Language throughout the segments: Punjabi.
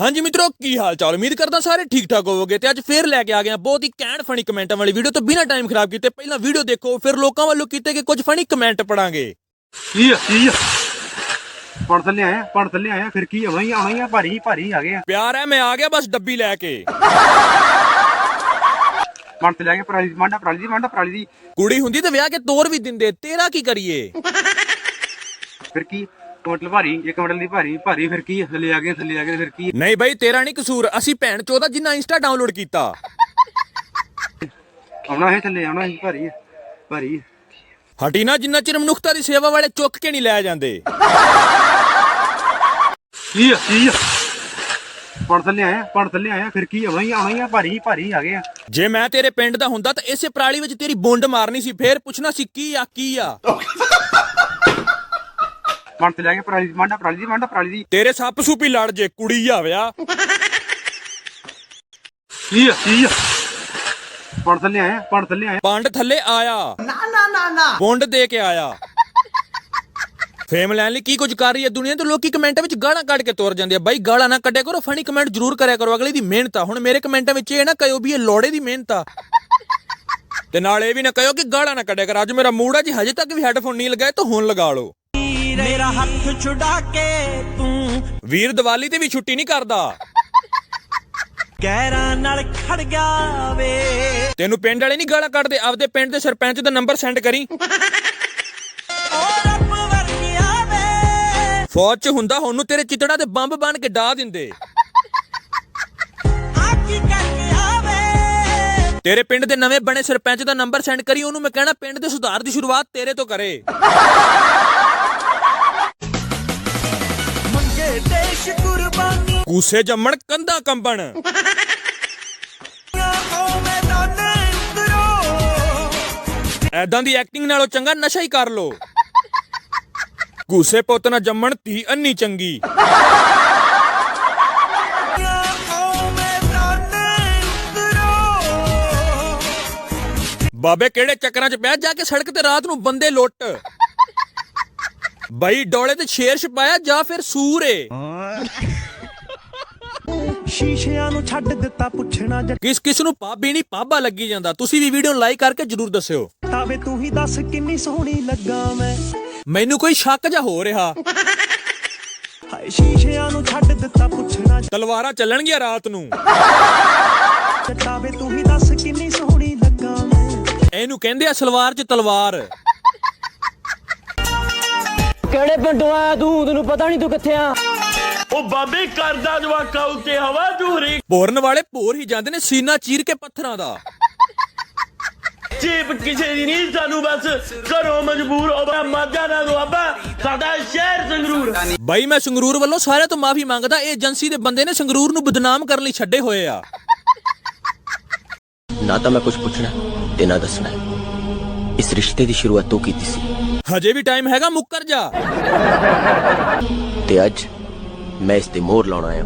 ਹਾਂਜੀ ਮਿੱਤਰੋ ਕੀ ਹਾਲ ਚਾਲ ਉਮੀਦ ਕਰਦਾ ਸਾਰੇ ਠੀਕ ਠਾਕ ਹੋਵੋਗੇ ਤੇ ਅੱਜ ਫੇਰ ਲੈ ਕੇ ਆ ਗਏ ਹਾਂ ਬਹੁਤ ਹੀ ਘੈਂਟ ਫਨੀ ਕਮੈਂਟਾਂ ਵਾਲੀ ਵੀਡੀਓ ਤੇ ਬਿਨਾਂ ਟਾਈਮ ਖਰਾਬ ਕੀਤੇ। ਪਹਿਲਾਂ ਵੀਡੀਓ ਦੇਖੋ ਫਿਰ ਲੋਕਾਂ ਵੱਲੋਂ ਕੀਤੇ ਗਏ ਕੁਝ ਫਨੀ ਕਮੈਂਟ ਪੜਾਂਗੇ। ਕੀ ਆ ਕੀ ਆ? ਪੜ ਥੱਲੇ ਆਇਆ ਪੜ ਥੱਲੇ ਆਇਆ ਫਿਰ ਕੀ ਆਉਣਾ ਹੀ ਆਉਣਾ ਹੀ ਆ ਭਾਰੀ ਭਾਰੀ ਆ ਗਏ ਆ। ਪਿਆਰ ਹੈ ਮੈਂ ਆ ਗਿਆ ਬਸ ਡੱਬੀ ਲੈ ਕੇ। ਪੜ ਤੇ ਲੈ ਕੇ ਪਰਾਲੀ ਦੀ ਮਾਂਡਾ ਪਰਾਲੀ ਦੀ ਮਾਂਡਾ ਪਰਾਲੀ ਦੀ। ਕੁੜੀ ਹੁੰਦੀ ਤੇ ਵਿਆਹ ਕੇ ਤੋਰ ਵੀ ਦਿੰਦੇ ਤੇਰਾ ਕੀ ਕਰੀਏ? ਫਿਰ ਕੀ? ਕੁਇੰਟਲ ਭਾਰੀ ਇੱਕ ਕੁਇੰਟਲ ਦੀ ਭਾਰੀ ਭਾਰੀ ਫਿਰ ਕੀ? ਥੱਲੇ ਆ ਗਏ ਥੱਲੇ ਆ ਗਏ ਫਿਰ ਕੀ? ਨਹੀਂ ਬਈ ਤੇਰਾ ਨਹੀਂ ਕਸੂਰ ਅਸੀਂ ਭੈਣ ਚੋਦਾ ਜਿੰਨਾ ਇੰਸਟਾ ਡਾਊਨਲੋਡ ਕੀਤਾ। ਆਉਣਾ ਹੈ ਥੱਲੇ ਆਉਣਾ ਹੈ ਭਾਰੀ ਭਾਰੀ। ਹਟੀ ਨਾ ਜਿੰਨਾ ਚਿਰ ਮਨੁੱਖਤਾ ਦੀ ਸੇਵਾ ਵਾਲੇ ਚੁੱਕ ਕੇ ਨਹੀਂ ਲੈ ਜਾਂਦੇ। ਕੀ ਆ ਕੀ ਆ? ਪੜ ਥੱਲੇ ਆਇਆ ਪੜ ਥੱਲੇ ਆਇਆ ਫਿਰ ਕੀ ਆਉਣਾ ਹੀ ਆਉਣਾ ਹੀ ਆ ਭਾਰੀ ਭਾਰੀ ਆ ਗਏ ਆ। ਜੇ ਮੈਂ ਤੇਰੇ ਪਿੰਡ ਦਾ ਹੁੰਦਾ ਤਾਂ ਇਸੇ ਪਰਾਲੀ ਵਿੱਚ ਤੇਰੀ ਬੁੰਡ ਮਾਰਨੀ ਸੀ ਫੇਰ ਪੁੱਛਣਾ ਸੀ ਕੀ ਆ ਕੀ ਆ? ਪੜ ਤੇ ਲੈ ਕੇ ਪਰਾਲੀ ਦੀ ਮਾਂਡਾ ਪਰਾਲੀ ਦੀ ਮਾਂਡਾ ਪਰਾਲੀ ਦੀ। ਤੇਰੇ ਸੱਪ ਸੂਪੀ ਲੜ ਜੇ ਕੁੜੀ ਆ ਵਿਆਹ। ਕੀ ਆ ਕੀ ਆ? ਪੜ ਥੱਲੇ ਆਇਆ ਪੜ ਥੱਲੇ ਆਇਆ। ਪੰਡ ਥੱਲੇ ਆਇਆ। ਨਾ ਨਾ ਨਾ ਨਾ। ਬੁੰਡ ਦੇ ਕੇ ਆਇਆ। ਫੇਮ ਲੈਣ ਲਈ ਕੀ ਕੁਝ ਕਰ ਰਹੀ ਹੈ ਦੁਨੀਆ ਤੇ? ਲੋਕੀ ਕਮੈਂਟਾਂ ਵਿੱਚ ਗਾਲਾਂ ਕੱਢ ਕੇ ਤੁਰ ਜਾਂਦੇ ਆ। ਬਾਈ ਗਾਲਾਂ ਨਾ ਕੱਢਿਆ ਕਰੋ ਫਨੀ ਕਮੈਂਟ ਜ਼ਰੂਰ ਕਰਿਆ ਕਰੋ। ਅਗਲੇ ਦੀ ਮਿਹਨਤ ਆ। ਹੁਣ ਮੇਰੇ ਕਮੈਂਟਾਂ ਵਿੱਚ ਇਹ ਨਾ ਕਹਿਓ ਵੀ ਇਹ ਲੋੜੇ ਦੀ ਮਿਹਨਤ ਆ। ਤੇ ਨਾਲ ਇਹ ਵੀ ਨਾ ਕਹਿਓ ਕਿ ਗਾਲਾਂ ਨਾ ਕੱਢਿਆ ਕਰ। ਅੱਜ ਮੇਰਾ ਮੂਡ ਆ ਜੀ ਹਜੇ ਤੱਕ ਵੀ ਹੈੱਡਫੋਨ ਨਹੀਂ ਲਗਾਏ ਤਾਂ ਹੁਣ ਲਗਾ ਲਓ। ਮੇਰਾ ਹੱਥ ਛੁਡਾ ਕੇ ਤੂੰ ਵੀਰ ਦੀਵਾਲੀ ਤੇ ਵੀ ਛੁੱਟੀ ਨਹੀਂ ਕਰਦਾ। ਗਹਿਰਾਂ ਨਾਲ ਖੜ ਗਿਆ ਵੇ। ਤੈਨੂੰ ਪਿੰਡ ਵਾਲੇ ਨਹੀਂ ਗਾਲਾਂ ਕੱਢਦੇ ਆਪਦੇ ਪਿੰਡ ਦੇ ਸਰਪੰਚ ਦਾ ਨੰਬਰ ਸੈਂਡ ਕਰੀ। ਫੌਜ 'ਚ ਹੁੰਦਾ ਉਹਨੂੰ ਤੇਰੇ ਚਿਤੜਾ ਤੇ ਬੰਬ ਬਣ ਕੇ ਡਾ ਦਿੰਦੇ। ਤੇਰੇ ਪਿੰਡ ਦੇ ਨਵੇਂ ਬਣੇ ਸਰਪੰਚ ਦਾ ਨੰਬਰ ਸੈਂਡ ਕਰੀ ਉਹਨੂੰ ਮੈਂ ਕਹਿਣਾ ਪਿੰਡ ਦੇ ਸੁਧਾਰ ਦੀ ਸ਼ੁਰੂਆਤ ਤੇਰੇ ਤੋਂ ਕਰੇ। ਕੁਰਬਾਨੀਆਂ ਜੰਮਣ ਕੰਧਾਂ ਕੰਬਣ। ਐਦਾਂ ਦੀ ਐਕਟਿੰਗ ਨਾਲੋਂ ਚੰਗਾ ਨਸ਼ਾ ਹੀ ਕਰ ਲੋ ਕੂਸੇ ਪੁੱਤ ਨਾ ਜੰਮਣ ਧੀ ਅੰਨੀ ਚੰਗੀ। ਬਾਬੇ ਕਿਹੜੇ ਚੱਕਰਾਂ 'ਚ ਪਿਆ ਜਾ ਕੇ ਸੜਕ ਤੇ ਰਾਤ ਨੂੰ ਬੰਦੇ ਲੁੱਟ? ਬਈ ਡੋਲੇ ਤੇ ਸ਼ੇਰ ਛਪਾਇਆ ਜਾਂ ਫਿਰ ਸੂਰ ਏ? ਸ਼ੀਸ਼ਿਆਂ ਨੂੰ ਛੱਡ ਦਿੱਤਾ ਪੁੱਛਣਾ ਕਿਸ ਕਿਸ ਨੂੰ ਪਾਬੀ ਨਹੀਂ ਪਾਬਾ ਲੱਗੀ ਜਾਂਦਾ। ਤੁਸੀਂ ਵੀ ਵੀਡੀਓ ਨੂੰ ਲਾਈਕ ਕਰਕੇ ਜਰੂਰ ਦੱਸਿਓ। ਜੱਟਾ ਵੇ ਤੂੰ ਹੀ ਦੱਸ ਕਿੰਨੀ ਸੋਹਣੀ ਲੱਗਾ ਮੈਂ। ਮੈਨੂੰ ਕੋਈ ਸ਼ੱਕ ਜਾ ਹੋ ਰਿਹਾ? ਹਾਏ ਸ਼ੀਸ਼ਿਆਂ ਨੂੰ ਛੱਡ ਦਿੱਤਾ ਪੁੱਛਣਾ ਤਲਵਾਰਾਂ ਚੱਲਣਗੀਆਂ ਰਾਤ ਨੂੰ। ਜੱਟਾ ਵੇ ਤੂੰ ਹੀ ਦੱਸ ਕਿੰਨੀ ਸੋਹਣੀ ਲੱਗਾ ਮੈਂ। ਇਹਨੂੰ ਕਹਿੰਦੇ ਆ ਸਲਵਾਰ 'ਚ ਤਲਵਾਰ। ਕਿਹੜੇ ਪਿੰਡੋਂ ਆਇਆ ਤੂੰ? ਤੈਨੂੰ ਪਤਾ ਨਹੀਂ ਤੂੰ ਕਿੱਥੇ ਆ। ਉਹ ਬਾਬੇ ਕਰਦਾ ਜਵਾਕਾ ਉੱਤੇ ਹਵਾ ਦੂਰੀ ਭੋਰਨ ਵਾਲੇ ਭੋਰ ਹੀ ਜਾਂਦੇ ਨੇ ਸੀਨਾ ਚੀਰ ਕੇ ਪੱਥਰਾਂ ਦਾ। ਚੀਪ ਕਿਸੇ ਦੀ ਨਹੀਂ ਸਾਨੂੰ ਬਸ ਘਰੋਂ ਮਜਬੂਰ ਹੋ ਬਾ ਮਾਜਾ ਨਾ ਦੁਆਬਾ ਸਾਡਾ ਸ਼ਹਿਰ ਸੰਗਰੂਰ। ਬਾਈ ਮੈਂ ਸੰਗਰੂਰ ਵੱਲੋਂ ਸਾਰਿਆਂ ਤੋਂ ਮਾਫੀ ਮੰਗਦਾ ਇਹ ਏਜੰਸੀ ਦੇ ਬੰਦੇ ਨੇ ਸੰਗਰੂਰ ਨੂੰ ਬਦਨਾਮ ਕਰਨ ਲਈ ਛੱਡੇ ਹੋਏ ਆ। ਨਾ ਤਾਂ ਮੈਂ ਕੁਝ ਪੁੱਛਣਾ ਤੇ ਨਾ ਦੱਸਣਾ ਇਸ ਰਿਸ਼ਤੇ ਦੀ ਸ਼ੁਰੂਆਤ ਤੂੰ ਕੀਤੀ ਸੀ। ਹਜੇ ਵੀ ਟਾਈਮ ਹੈਗਾ ਮੁੱਕਰ ਜਾ। ਤੇ ਅੱਜ ਮੈਂ ਇਸ ਤੇ ਮੋਹਰ ਲਾਉਣ ਆਇਆ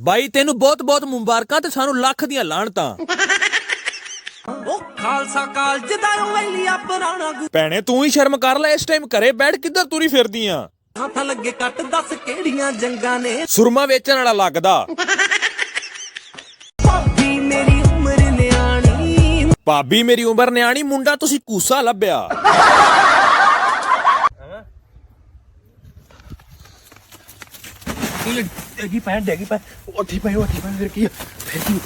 ਬਾਈ ਤੈਨੂੰ ਬਹੁਤ ਬਹੁਤ ਮੁਬਾਰਕਾਂ ਤੇ ਸਾਨੂੰ ਲੱਖ ਦੀਆਂ ਲਾਹਣਤਾਂ ਉਹ ਖਾਲਸਾ ਕਾਲਜ ਦਾ ਵੈਲੀਆ ਪੁਰਾਣਾ ਭੈਣੇ ਤੂੰ ਹੀ ਸ਼ਰਮ ਕਰ ਲੈ ਇਸ ਟਾਈਮ ਘਰੇ ਬੈਠ ਕਿੱਧਰ ਤੁਰੀ ਫਿਰਦੀ ਆ ਹੱਥ ਲੱਗੇ ਕੱਟ ਦੱਸ ਕਿਹੜੀਆਂ ਜੰਗਾਂ ਨੇ? ਸੁਰਮਾ ਵੇਚਣ ਵਾਲਾ ਲੱਗਦਾ। ਭਾਬੀ ਮੇਰੀ ਉਮਰ ਨਿਆਣੀ। ਭਾਬੀ ਮੇਰੀ ਉਮਰ ਨਿਆਣੀ ਮੁੰਡਾ ਤੁਸੀਂ ਕੂਸਾ ਲੱਭਿਆ। ਡੇਗੀ ਪੈ ਡੇਗੀ ਪੈ ਉੱਠੀ ਪਈ ਉੱਠੀ ਪਈ ਫਿਰ ਕੀ? ਫਿਰ ਕੀ?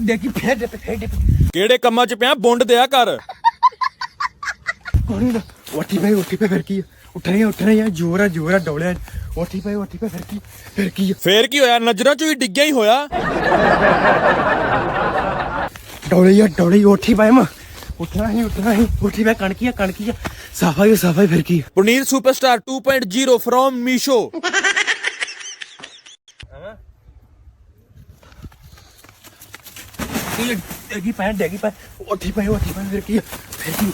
ਡੇਗੀ ਫੇਰ ਦੇ ਫੇਰ ਦੇ ਕਿਹੜੇ ਕੰਮਾਂ 'ਚ ਪਿਆ? ਬੁੰਡ ਦਿਆ ਕਰ। ਕੋਣੀ ਨਾ ਉੱਠੀ ਪਈ ਉੱਠੀ ਪਈ ਫਿਰ ਕੀ ਆ? ਉੱਠ ਰਹੀ ਆ ਉੱਠ ਰਹੀ ਆ ਜੋਰਾ ਜੋਰਾ ਡੋਲਿਆ ਉੱਠੀ ਪਈ ਉੱਠੀ ਪਈ ਫਿਰ ਕੀ? ਫਿਰ ਕੀ ਆ? ਫੇਰ ਕੀ ਹੋਇਆ? ਨਜ਼ਰਾਂ 'ਚੋਂ ਡਿੱਗਿਆ ਹੀ ਹੋਇਆ। ਡੋਲੀ ਮਾ। ਉੱਠਣਾ ਹੀ ਉੱਠਣਾ ਹੀ। ਉੱਠੀ ਪਈ ਕਣਕੀ ਆ ਕਣਕੀ ਆ। ਸਫ਼ਾਈ ਸਫ਼ਾਈ ਫਿਰ ਕੀ ਆ? ਪਨੀਰ ਸੁਪਰਸਟਾਰ 2.0 ਫਰੋਮ ਮੀਸ਼ੋ ਡੇਗੀ ਪੈ ਡੇਗੀ ਪੈ ਉੱਠੀ ਪਈ ਉੱਠੀ ਪਈ ਫਿਰ ਕੀ ਆ? ਫਿਰ ਕੀ?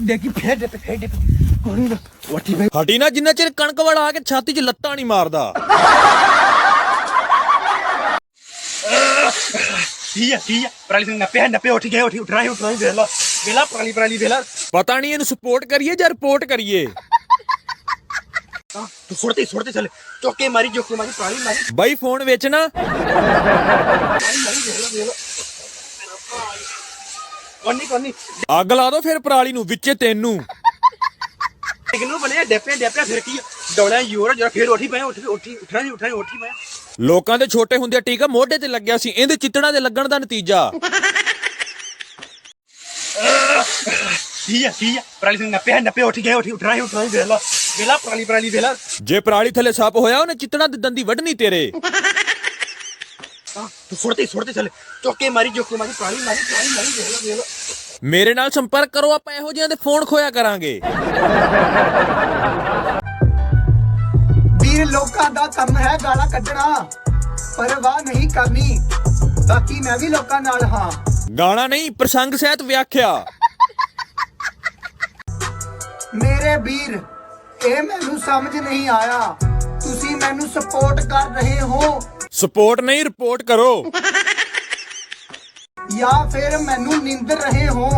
ਡੇਗੀ ਫੇਰ ਦੇ ਫੇਰ ਦੇ ਕੋਣੀ ਨਾ ਉੱਠੀ ਪਈ ਹਟੀ ਨਾ ਜਿੰਨਾ ਚਿਰ ਕਣਕ ਵਾਲਾ ਆ ਕੇ ਛਾਤੀ 'ਚ ਲੱਤਾਂ ਨਹੀਂ ਮਾਰਦਾ। ਕੀ ਆ ਕੀ ਆ ਪਰਾਲੀ ਸਿੰਘ ਨੱਪੇ ਨੱਪੇ ਉੱਠ ਗਏ ਉੱਠੀ ਉੱਠਣਾ ਹੀ ਉੱਠਣਾ ਹੀ ਵੇਲਾ ਵੇਲਾ ਪਰਾਲੀ ਪਰਾਲੀ ਵੇਲਾ ਪਤਾ ਨਹੀਂ ਇਹਨੂੰ ਸਪੋਰਟ ਕਰੀਏ ਜਾਂ ਰਿਪੋਰਟ ਕਰੀਏ। ਤੂੰ ਸੁੱਟਦੇ ਸੁੱਟਦੇ ਚੱਲ। ਚੌਕੇ ਮਾਰੀ ਚੌਕੇ ਮਾਰੀ ਪ੍ਰਾਲੀ ਮਾਰੀ। ਬਾਈ ਫੋਨ ਵੇਚਣਾ ਕੋਨੀ ਕੋਨੀ। ਅੱਗ ਲਾ ਦੋ ਫਿਰ ਪਰਾਲੀ ਨੂੰ ਵਿੱਚੇ ਤੈਨੂੰ। ਕਿਨੂੰ ਬਣਿਆ ਡੈਪੇ ਡੈਪੇ ਫਿਰ ਕੀ ਡੌਲਿਆ ਯੂਰ ਜਰਾ ਫਿਰ ਉੱਠੀ ਪਏ ਉੱਠ ਉੱਠੀ ਉੱਠਣਾ ਨਹੀਂ ਉੱਠਣਾ ਉੱਠੀ ਪਏ ਲੋਕਾਂ ਦੇ ਛੋਟੇ ਹੁੰਦੇ ਟੀਕਾ ਮੋਢੇ ਤੇ ਲੱਗਿਆ ਸੀ ਇਹਦੇ ਚਿੱਤੜਾਂ ਦੇ ਲੱਗਣ ਦਾ ਨਤੀਜਾ। ਕੀ ਆ ਕੀ ਆ? ਪ੍ਰਾਲੀ ਸਿੰਘ ਨੱਪੇ ਨੱਪੇ ਉੱਠ ਗਏ ਉੱਠੀ ਉੱਠਣਾ ਹੀ ਉੱਠਣਾ ਹੀ ਵੇਲਾ ਵੇਲਾ ਪ੍ਰਾਲੀ ਪ੍ਰਾਲੀ ਵੇਲਾ ਜੇ ਪਰਾਲੀ ਥੱਲੇ ਸੱਪ ਹੋਇਆ ਉਹਨੇ ਚਿੱਤੜਾਂ ਦੀ ਦੰਦੀ ਵੱਢਣੀ ਤੇਰੇ। ਤੂੰ ਸੁੱਟਦੇ ਸੁੱਟਦੇ ਚੱਲ ਚੌਕੇ ਮਾਰੀ ਚੌਕੇ ਮਾਰੀ ਪ੍ਰਾਲੀ ਮਾਰੀ ਪ੍ਰਾਲੀ ਮਾਰੀ ਵੇਲਾ ਵੇਲਾ ਮੇਰੇ ਨਾਲ ਸੰਪਰਕ ਕਰੋ ਆਪਾਂ ਇਹੋ ਜਿਹਿਆਂ ਦੇ ਫੋਨ ਖੋਇਆ ਕਰਾਂਗੇ। ਵੀਰ ਲੋਕਾਂ ਦਾ ਕੰਮ ਹੈ ਗਾਲਾਂ ਕੱਢਣਾ ਪਰਵਾਹ ਨਹੀਂ ਕਰਨੀ। ਬਾਕੀ ਮੈਂ ਵੀ ਲੋਕਾਂ ਨਾਲ ਹਾਂ। ਗਾਣਾ ਨਹੀਂ ਪ੍ਰਸੰਗ ਸਹਿਤ ਵਿਆਖਿਆ। ਮੇਰੇ ਵੀਰ ਇਹ ਮੈਨੂੰ ਸਮਝ ਨਹੀਂ ਆਇਆ। ਤੁਸੀਂ ਮੈਨੂੰ ਸਪੋਰਟ ਕਰ ਰਹੇ ਹੋ। ਸਪੋਰਟ ਨਹੀਂ ਰਿਪੋਰਟ ਕਰੋ। ਜਾਂ ਫਿਰ ਮੈਨੂੰ ਨਿੰਦ ਰਹੇ ਹੋ?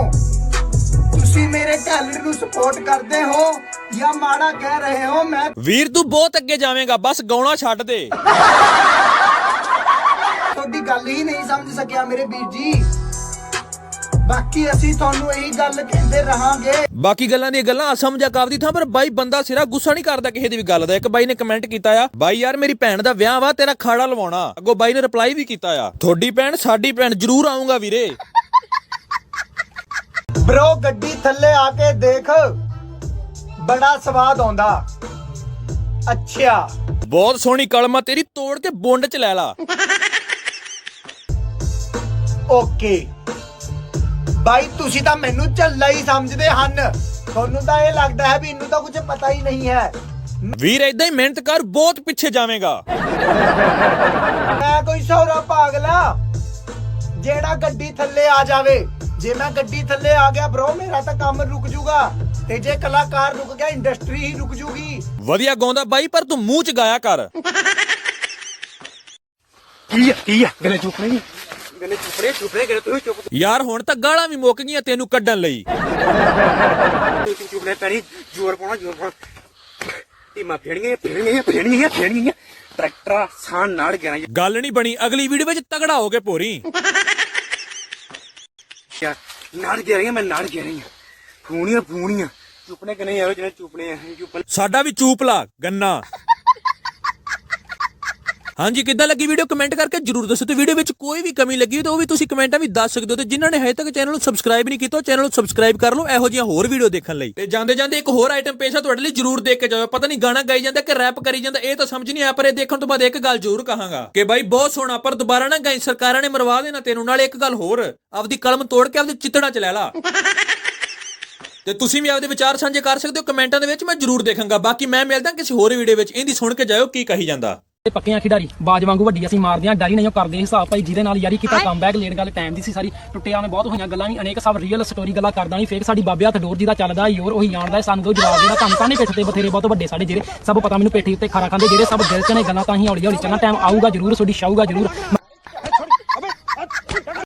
ਤੁਸੀਂ ਮੇਰੇ ਟੈਲੈਂਟ ਨੂੰ ਸਪੋਰਟ ਕਰਦੇ ਹੋ ਜਾਂ ਮਾੜਾ ਕਹਿ ਰਹੇ ਹੋ? ਮੈਂ ਵੀਰ ਤੂੰ ਬਹੁਤ ਅੱਗੇ ਜਾਵੇਂਗਾ ਬਸ ਗਾਉਣਾ ਛੱਡ ਦੇ। ਤੁਹਾਡੀ ਗੱਲ ਹੀ ਨਹੀਂ ਸਮਝ ਸਕਿਆ ਮੇਰੇ ਵੀਰ ਜੀ। ਬਾਕੀ ਅਸੀਂ ਤੁਹਾਨੂੰ ਇਹੀ ਗੱਲ ਕਹਿੰਦੇ ਰਹਾਂਗੇ। ਬਾਕੀ ਗੱਲਾਂ ਦੀਆਂ ਗੱਲਾਂ ਸਮਝਾ ਕਾਵਦੀ ਥਾਂ ਪਰ ਬਾਈ ਬੰਦਾ ਸਿਰਾ ਗੁੱਸਾ ਨਹੀਂ ਕਰਦਾ ਕਿਸੇ ਦੀ ਵੀ ਗੱਲ ਦਾ। ਇੱਕ ਬਾਈ ਨੇ ਕਮੈਂਟ ਕੀਤਾ ਆ ਬਾਈ ਯਾਰ ਮੇਰੀ ਭੈਣ ਦਾ ਵਿਆਹ ਵਾ ਤੇਰਾ ਖਾੜਾ ਲਵਾਉਣਾ। ਅੱਗੋਂ ਬਾਈ ਨੇ ਰਿਪਲਾਈ ਵੀ ਕੀਤਾ ਆ ਤੁਹਾਡੀ ਭੈਣ ਸਾਡੀ ਭੈਣ ਜ਼ਰੂਰ ਆਉਂਗਾ ਵੀਰੇ। ਬ్రో ਗੱਡੀ ਥੱਲੇ ਆ ਕੇ ਦੇਖ। ਬੜਾ ਸਵਾਦ ਆਉਂਦਾ। ਅੱਛਾ। ਬਹੁਤ ਸੋਹਣੀ ਕਲਮਾ ਤੇਰੀ ਤੋੜ ਕੇ ਬੁੰਡ ਚ ਲੈ ਲਾ। ਓਕੇ। ਬਾਈ ਤੁਸੀਂ ਤਾਂ ਮੈਨੂੰ ਝੱਲਾ ਹੀ ਸਮਝਦੇ ਹਨ। ਤੁਹਾਨੂੰ ਤਾਂ ਇਹ ਲੱਗਦਾ ਹੈ ਵੀ ਇਹਨੂੰ ਤਾਂ ਕੁਝ ਪਤਾ ਹੀ ਨਹੀਂ ਹੈ। ਵੀਰ ਏਦਾਂ ਹੀ ਮਿਹਨਤ ਕਰ ਬਹੁਤ ਪਿੱਛੇ ਜਾਵੇਂਗਾ। ਮੈਂ ਕੋਈ ਸੌਰਾ ਪਾਗਲਾ ਜਿਹੜਾ ਗੱਡੀ ਥੱਲੇ ਆ ਜਾਵੇ। ਜੇ ਮੈਂ ਗੱਡੀ ਥੱਲੇ ਆ ਗਿਆ ਬ్రో ਮੇਰਾ ਤਾਂ ਕੰਮ ਰੁਕ ਜੂਗਾ। ਤੇ ਜੇ ਕਲਾਕਾਰ ਰੁਕ ਗਿਆ ਇੰਡਸਟਰੀ ਹੀ ਰੁਕ ਜੂਗੀ। ਵਧੀਆ ਗਾਉਂਦਾ ਬਾਈ ਪਰ ਤੂੰ ਮੂੰਹ ਚ ਗਾਇਆ ਕਰ। ਕੀ ਕੀ ਗਲੇ ਚੁੱਪ ਨਹੀਂ? ਰਹੇ ਰਹੇ ਚੁੱਪ ਯਾਰ ਹੁਣ ਤਾਂ ਗਾਲਾਂ ਵੀ ਮੁੱਕ ਗਈਆਂ ਤੈਨੂੰ ਕੱਢਣ ਲਈ। ਤੂੰ ਚੁੱਪ ਰਹੇ ਪੈਣੀ ਜ਼ੋਰ ਪਾਉਣਾ ਜ਼ੋਰ ਪਾਉਣਾ। ਟੀਮਾਂ ਫੇੜੀਆਂ ਫੇੜੀਆਂ ਫੇੜੀਆਂ ਫੇੜੀਆਂ। ਟਰੈਕਟਰ ਸਾਨ ਨਾਲ ਗਿਆ ਗੱਲ ਨਹੀਂ ਬਣੀ ਅਗਲੀ ਵੀਡੀਓ ਵਿੱਚ ਤਗੜਾ ਹੋ ਕੇ ਭੋਰੀ ਯਾਰ ਨਾਲ ਗਿਆ ਰਹੀਆਂ ਮੈਂ ਨਾਲ ਗਿਆ ਰਹੀਆਂ ਫੂਣੀਆਂ ਫੂਣੀਆਂ। ਚੁੱਪਨੇ ਕਿ ਨਹੀਂ ਆਓ ਜਿਹੜੇ ਚੁੱਪਨੇ ਆ ਚੁੱਪ ਸਾਡਾ ਵੀ ਚੂਪ ਲਾ ਗੰਨਾ। ਹਾਂਜੀ, ਕਿੱਦਾਂ ਲੱਗੀ ਵੀਡੀਓ ਕਮੈਂਟ ਕਰਕੇ ਜਰੂਰ ਦੱਸੋ ਤੇ ਵੀਡੀਓ ਵਿੱਚ ਕੋਈ ਵੀ ਕਮੀ ਲੱਗੀ ਤਾਂ ਉਹ ਵੀ ਤੁਸੀਂ ਕਮੈਂਟਾਂ ਵਿੱਚ ਦੱਸ ਸਕਦੇ ਹੋ ਤੇ ਜਿਨ੍ਹਾਂ ਨੇ ਹਜੇ ਤੱਕ ਚੈਨਲ ਨੂੰ ਸਬਸਕ੍ਰਾਈਬ ਨਹੀਂ ਕੀਤਾ ਚੈਨਲ ਨੂੰ ਸਬਸਕ੍ਰਾਈਬ ਕਰ ਲਓ ਇਹੋ ਜਿਹੀਆਂ ਹੋਰ ਵੀਡੀਓ ਦੇਖਣ ਲਈ। ਤੇ ਜਾਂਦੇ ਜਾਂਦੇ ਇੱਕ ਹੋਰ ਆਈਟਮ ਪੇਸ਼ ਆ ਤੁਹਾਡੇ ਲਈ ਜਰੂਰ ਦੇਖ ਕੇ ਜਾਓ। ਪਤਾ ਨਹੀਂ ਗਾਣਾ ਗਾਈ ਜਾਂਦਾ ਕਿ ਰੈਪ ਕਰੀ ਜਾਂਦਾ, ਇਹ ਤਾਂ ਸਮਝ ਨਹੀਂ ਆ ਪਰ ਇਹ ਦੇਖਣ ਤੋਂ ਬਾਅਦ ਇੱਕ ਗੱਲ ਜ਼ਰੂਰ ਕਹਾਂਗਾ ਕਿ ਬਾਈ ਬਹੁਤ ਸੋਹਣਾ, ਪਰ ਦੁਬਾਰਾ ਨਾ ਗਾਈ, ਸਰਕਾਰਾਂ ਨੇ ਮਰਵਾ ਦੇਣਾ ਤੈਨੂੰ, ਨਾਲ ਇੱਕ ਗੱਲ ਹੋਰ, ਆਪਦੀ ਕਲਮ ਤੋੜ ਕੇ ਆਪਦੇ ਚਿੱਤੜਾ ਚ ਲੈ ਲਾ। ਤੇ ਤੁਸੀਂ ਵੀ ਆਪਦੇ ਵਿਚਾਰ ਸਾਂਝੇ ਕਰ ਸਕਦੇ ਹੋ, ਕਮੈਂਟਾਂ ਦੇ ਵਿੱਚ ਮੈਂ ਜਰੂਰ ਦੇਖਾਂਗਾ। ਬਾਕੀ ਮੈਂ ਮਿਲਦਾ ਕਿਸੇ ਹੋਰ ਵੀਡੀਓ ਵਿੱਚ, ਇਹਦੀ ਸੁਣ ਕੇ ਜਾਇਓ ਕੀ ਕਹੀ ਜਾਂਦਾ। ਤੇ ਪੱਕੀਆਂ ਖਿਡਾਰੀ। ਬਾਜ ਵਾਂਗੂ ਵੱਡੀ ਅਸੀਂ ਮਾਰਦੇ ਆਂ ਡਰੀ ਨਹੀਂ ਉਹ ਕਰਦੇ ਹਿਸਾਬ ਭਾਈ ਜਿਹਦੇ ਨਾਲ ਯਾਰੀ ਕੀਤਾ ਕਮਬੈਕ ਲੇਟ ਗੱਲ ਟਾਈਮ ਦੀ ਸੀ ਸਾਰੀ। ਟੁੱਟਿਆ ਨੇ ਬਹੁਤ ਹੋਈਆਂ ਗੱਲਾਂ ਵੀ ਅਨੇਕ ਸਭ ਰੀਅਲ ਸਟੋਰੀ ਗੱਲਾਂ ਕਰਦਾ ਨਹੀਂ ਫੇਕ ਸਾਡੀ ਬਾਬੇ ਹੱਥ ਡੋਰ ਜਿਹਦਾ ਚੱਲਦਾ ਯੋਰ ਉਹੀ ਜਾਣਦਾ ਸਾਨੂੰ ਦੋ ਜਵਾਬ ਜਿਹੜਾ ਤੁਹਾਨੂੰ ਤਾਂ ਨਹੀਂ ਪਿੱਛ ਤੇ ਬਥੇਰੇ ਬਹੁਤ ਵੱਡੇ ਸਾਡੇ ਜਿਹੜੇ ਸਭ ਪਤਾ ਮੈਨੂੰ ਪੇਠੀ ਉੱਤੇ ਖਾਰਾ ਖਾਂਦੇ ਜਿਹੜੇ ਸਭ ਦਿਲ ਚ ਨੇ ਗੱਲਾਂ ਤਾਂ ਹੀ ਹੌਲੀ ਹੌਲੀ ਚੱਲਣਾ ਟਾਈਮ ਆਊਗਾ ਜਰੂਰ ਤੁਹਾਡੀ ਸ਼ਾਊਗਾ ਜਰੂਰ।